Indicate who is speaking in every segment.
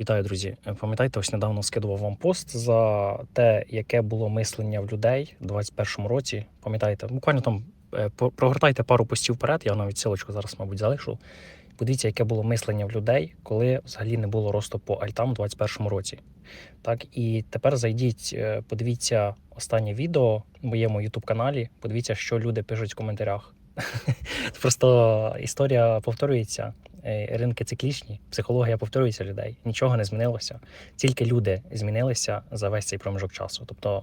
Speaker 1: Вітаю, друзі. Е, Пам'ятаєте, ось недавно скидував вам пост за те, яке було мислення в людей у 2021 році. Пам'ятаєте, буквально там е, прогортайте пару постів вперед, я навіть силочку зараз, мабуть, залишу. Подивіться, яке було мислення в людей, коли взагалі не було росту по альтам у 2021 році. Так, і тепер зайдіть, е, подивіться останнє відео в моєму youtube каналі, подивіться, що люди пишуть в коментарях. Просто історія повторюється. Е, Ринки циклічні, психологія повторюється людей. Нічого не змінилося. Тільки люди змінилися за весь цей проміжок часу. Тобто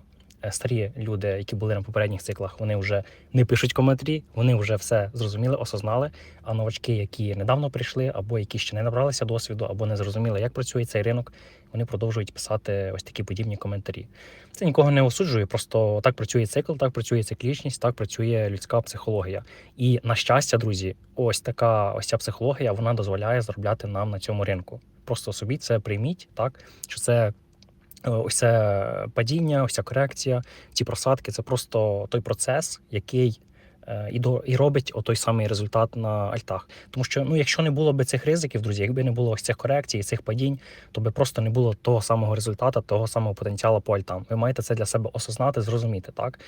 Speaker 1: старі люди, які були на попередніх циклах, вони вже не пишуть коментарі, вони вже все зрозуміли, осознали. А новачки, які недавно прийшли, або які ще не набралися досвіду, або не зрозуміли, як працює цей ринок, вони продовжують писати ось такі подібні коментарі. Це нікого не осуджує, просто так працює цикл, так працює циклічність, так працює людська психологія. І на щастя, друзі, ось така ось ця психологія вона дозволяє заробляти нам на цьому ринку. Просто собі це прийміть, так що це. Е, Ось це падіння, ось ця корекція, ці просадки це просто той процес, який е, і до і робить той самий результат на альтах. Тому що ну, якщо не було б цих ризиків, друзі, якби не було ось цих корекцій, цих падінь, то би просто не було того самого результату, того самого потенціалу по альтам. Ви маєте це для себе осознати, зрозуміти, так?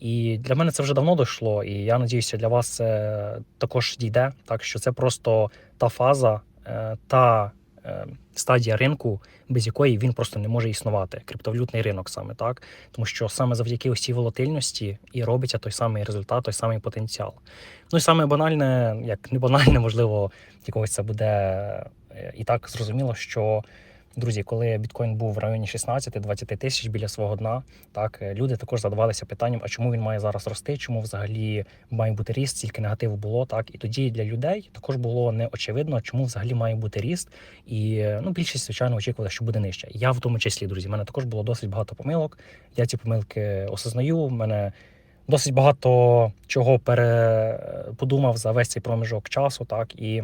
Speaker 1: І для мене це вже давно дійшло, і я надіюся, для вас це також дійде. Так що це просто та фаза, е, та стадія ринку, без якої він просто не може існувати. Криптовалютний ринок саме так, тому що саме завдяки ось цій волатильності і робиться той самий результат, той самий потенціал. Ну і саме банальне, як не банальне, можливо, якогось це буде е, і так зрозуміло, що. Друзі, коли біткоін був в районі 16-20 тисяч біля свого дна, так е, люди також задавалися питанням, а чому він має зараз рости, чому взагалі має бути ріст, стільки негативу було. Так і тоді для людей також було неочевидно, чому взагалі має бути ріст. І е, ну більшість звичайно очікувала, що буде нижче. Я в тому числі, друзі, в мене також було досить багато помилок. Я ці помилки осознаю. У мене досить багато чого пере... подумав за весь цей проміжок часу, так і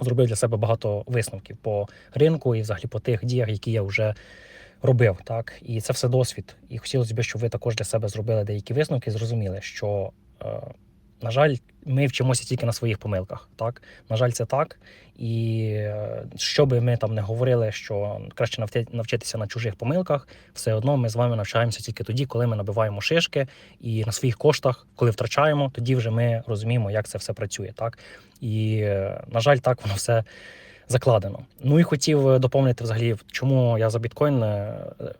Speaker 1: зробив для себе багато висновків по ринку і взагалі по тих діях, які я вже робив. Так і це все досвід. І хотілося б, щоб ви також для себе зробили деякі висновки, зрозуміли, що. На жаль, ми вчимося тільки на своїх помилках. Так, на жаль, це так. І е, що би ми там не говорили, що краще навчитися на чужих помилках, все одно ми з вами навчаємося тільки тоді, коли ми набиваємо шишки, і на своїх коштах, коли втрачаємо, тоді вже ми розуміємо, як це все працює. Так і е, на жаль, так воно все закладено. Ну і хотів е, доповнити взагалі, чому я за біткоін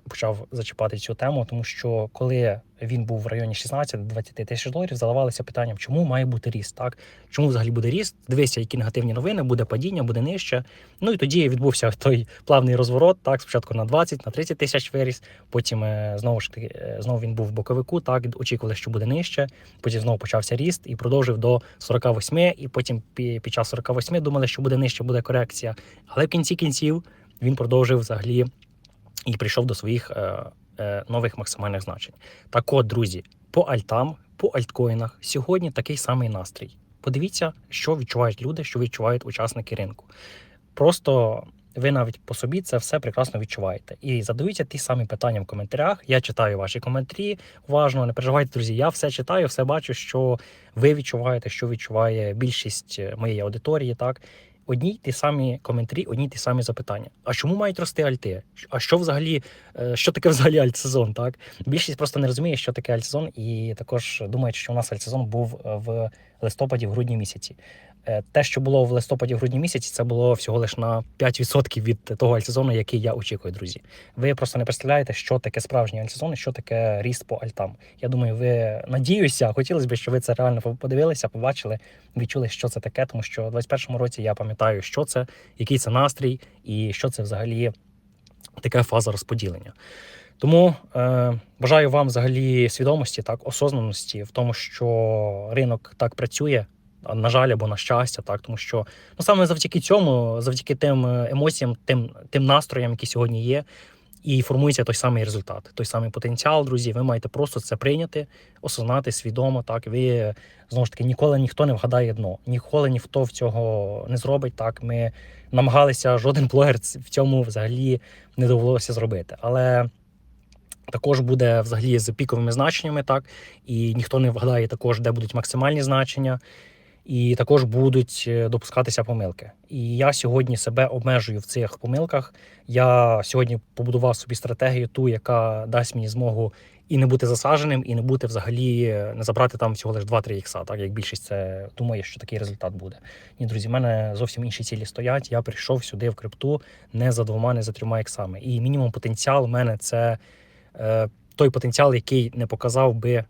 Speaker 1: почав зачіпати цю тему, тому що коли він був в районі 16-20 тисяч доларів, задавалися питанням, чому має бути ріст, так чому взагалі буде ріст? Дивися, які негативні новини, буде падіння, буде нижче. Ну і тоді відбувся той плавний розворот. Так, спочатку на 20, на 30 тисяч виріс. Потім е, знову ж таки е, знову він був в боковику. Так очікували, що буде нижче. Потім знову почався ріст і продовжив до 48, І потім під час 48 думали, що буде нижче, буде корекція. Але в кінці кінців він продовжив взагалі і прийшов до своїх е, нових максимальних значень. Так от, друзі, по альтам, по альткоїнах сьогодні такий самий настрій. Подивіться, що відчувають люди, що відчувають учасники ринку. Просто ви навіть по собі це все прекрасно відчуваєте. І задаються ті самі питання в коментарях. Я читаю ваші коментарі. Уважно, не переживайте, друзі. Я все читаю, все бачу, що ви відчуваєте, що відчуває більшість е, моєї аудиторії. Так, одні й ті самі коментарі, одні й ті самі запитання. А чому мають рости альти? А що взагалі, е, що таке взагалі альтсезон? Так більшість просто не розуміє, що таке альтсезон, і також думають, що у нас альтсезон був е, в листопаді, в грудні місяці. Е, Те, що було в листопаді, в грудні місяці, це було всього лише на 5% від того альтсезону, який я очікую, друзі. Ви просто не представляєте, що таке справжній альтсезон що таке ріст по альтам. Я думаю, ви надіюся, хотілося б, щоб ви це реально подивилися, побачили, відчули, що це таке, тому що в 21-му році я пам'ятаю, що це, який це настрій і що це взагалі така фаза розподілення. Тому е, бажаю вам взагалі свідомості, так, осознаності в тому, що ринок так працює, на жаль, або на щастя, так, тому що ну, саме завдяки цьому, завдяки тим е, емоціям, тим, тим настроям, які сьогодні є, і формується той самий результат, той самий потенціал, друзі. Ви маєте просто це прийняти, осознати свідомо. Так, ви знову ж таки ніколи ніхто не вгадає дно, ніколи ніхто в цього не зробить. Так, ми намагалися, жоден блогер в цьому взагалі не довелося зробити. Але також буде взагалі з піковими значеннями, так і ніхто не вгадає також, де будуть максимальні значення. І також будуть е, допускатися помилки. І я сьогодні себе обмежую в цих помилках. Я сьогодні побудував собі стратегію, ту, яка дасть мені змогу і не бути засадженим, і не бути взагалі е, не забрати там всього лише 2-3 ікса, так як більшість це думає, що такий результат буде. Ні, друзі, в мене зовсім інші цілі стоять. Я прийшов сюди в крипту не за двома, не за трьома іксами. І мінімум потенціал в мене це е, той потенціал, який не показав би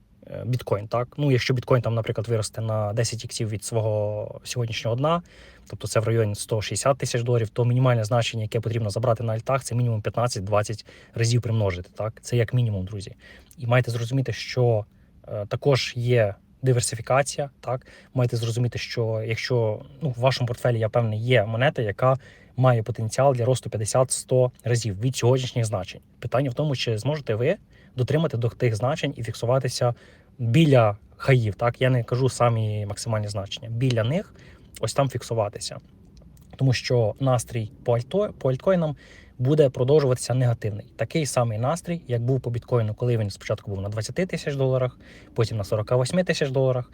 Speaker 1: біткоін. Так, ну якщо біткоін там, наприклад, виросте на 10 іксів від свого сьогоднішнього дна, тобто це в районі 160 тисяч доларів, то мінімальне значення, яке потрібно забрати на альтах, це мінімум 15-20 разів примножити. Так, це як мінімум, друзі. І маєте зрозуміти, що е, також є диверсифікація. Так, маєте зрозуміти, що якщо ну в вашому портфелі я певний є монета, яка має потенціал для росту 50-100 разів від сьогоднішніх значень. Питання в тому, чи зможете ви дотримати до тих значень і фіксуватися біля хаїв. Так, я не кажу самі максимальні значення. Біля них ось там фіксуватися. Тому що настрій по, альто, по альткоїнам буде продовжуватися негативний. Такий самий настрій, як був по біткоїну, коли він спочатку був на 20 тисяч доларах, потім на 48 тисяч доларах.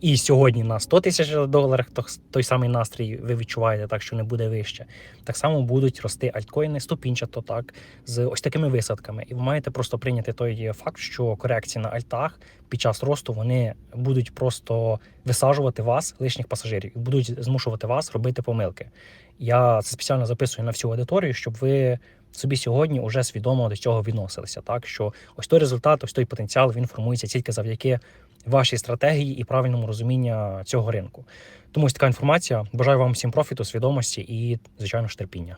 Speaker 1: І сьогодні на 100 тисяч доларах то- той самий настрій ви відчуваєте, так що не буде вище. Так само будуть рости альткоїни ступінчато, так з ось такими висадками. І ви маєте просто прийняти той факт, що корекції на альтах під час росту вони будуть просто висаджувати вас, лишніх пасажирів, і будуть змушувати вас робити помилки. Я це спеціально записую на всю аудиторію, щоб ви собі сьогодні вже свідомо до цього відносилися. Так що ось той результат, ось той потенціал він формується тільки завдяки вашій стратегії і правильному розумінню цього ринку. Тому ось така інформація. Бажаю вам всім профіту, свідомості і, звичайно ж, терпіння.